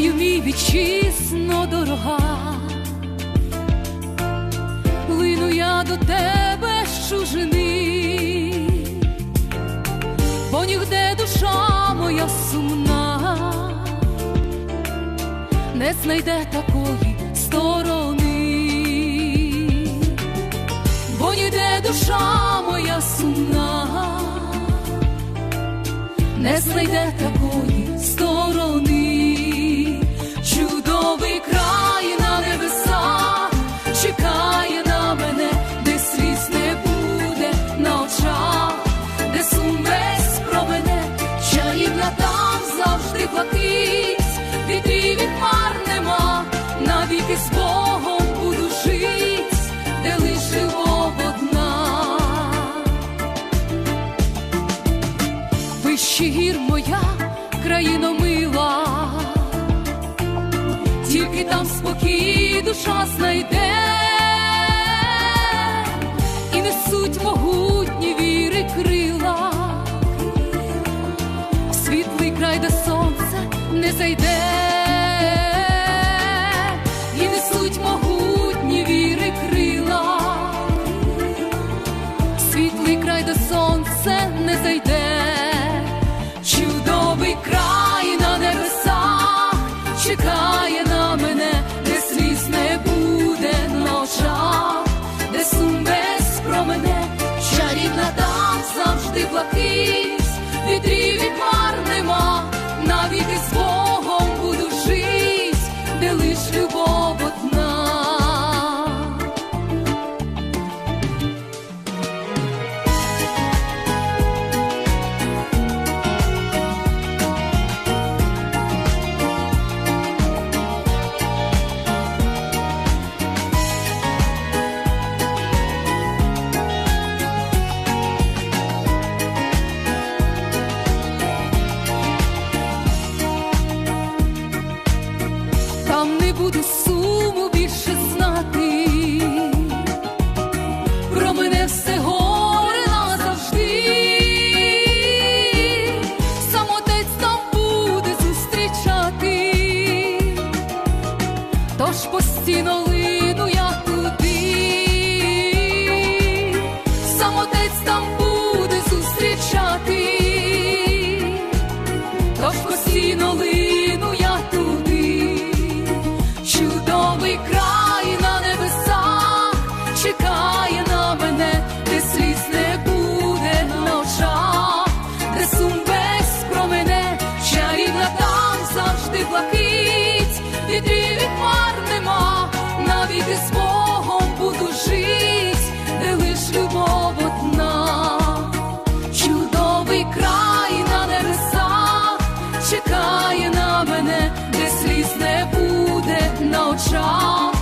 вітчизно дорога, лину я до тебе з чужини, бо нігде душа моя сумна, не знайде такої сторони, бо ніде душа моя сумна, не знайде такої Чи гір моя країно мила, тільки там спокій душа знайде і несуть могутні віри крила, в світлий край, де сонце не зайде, і несуть могутні віри крила, світлий край, де сонце не зайде чудовий край на небесах. Чекає на мене, де сліз не буде ножа, де сум весь про мене, чарівна там завжди блакить, вітрів і пар нема, навіки з Богом буду жить, де лиш любов. the. мене, де сліз не буде на очах.